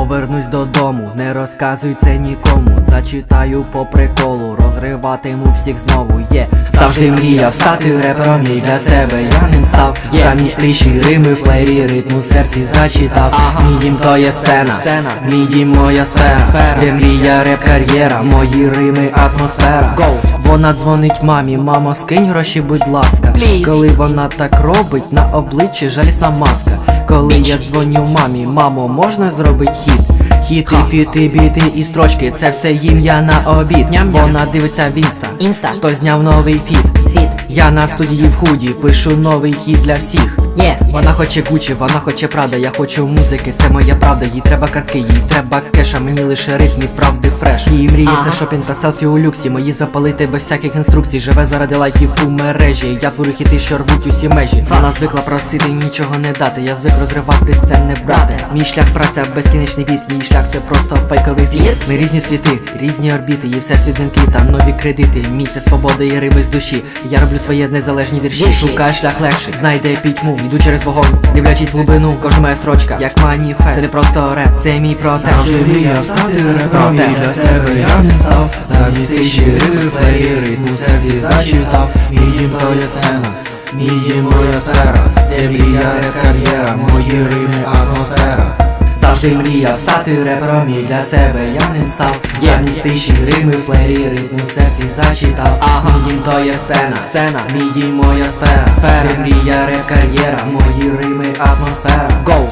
Повернусь додому, не розказуй це нікому. Зачитаю по приколу, розриватиму всіх знову. Є завжди мріяв стати репером і для себе я ним став. Замість тиші рими в плеєрі ритм у серці зачитав. Мій дім то є сцена, мій дім моя сфера, де мрія реп кар'єра, мої рими атмосфера. Вона дзвонить мамі, мамо, скинь гроші, будь ласка. Коли вона так робить, на обличчі жалісна маска. Коли я дзвоню мамі, мамо, можна зробить хіт? Хіти, фіти, біти і строчки, це все їм я на обід. Вона дивиться в інста, Інста. хто зняв новий фіт. Я на студії в худі, пишу новий хіт для всіх. Є. Вона хоче Гучі, вона хоче правда, я хочу музики, це моя правда, їй треба картки, їй треба кеша, мені лише ритм і правди фреш. Її мрії це шопінг та селфі у люксі, мої запалити без всяких інструкцій, живе заради лайків у мережі. Я творю хіти, що рвуть усі межі. Вона звикла просити нічого не дати, я звик розривати це не брати. Мій шлях праця безкінечний біт, її шлях це просто фейковий фіт. Ми різні світи, різні орбіти, і все світ дзвінки та нові кредити. Місяць свободи і рими з душі. Я роблю своє незалежні вірші. Шукаю шлях легший, знайде пітьму, йду через вогонь, дивлячись глибину, кожна моя строчка, як маніфест. Це не просто реп, це мій протест. Завжди мріяв стати репером і для себе я не став Замість тиші рими в плеєрі ритм у серці зачитав Мій дім то є сцена, мій дім моя сфера Де мрія реп кар'єра, мої рими атмосфера Завжди мріяв стати репером і для себе я ним став. Замість тиші рими в плеєрі ритм у серці зачитав. Ага. Мій дім то є сцена, сцена, мій дім моя сфера, сфера. Мрія реп кар'єра, мої рими атмосфера. Go!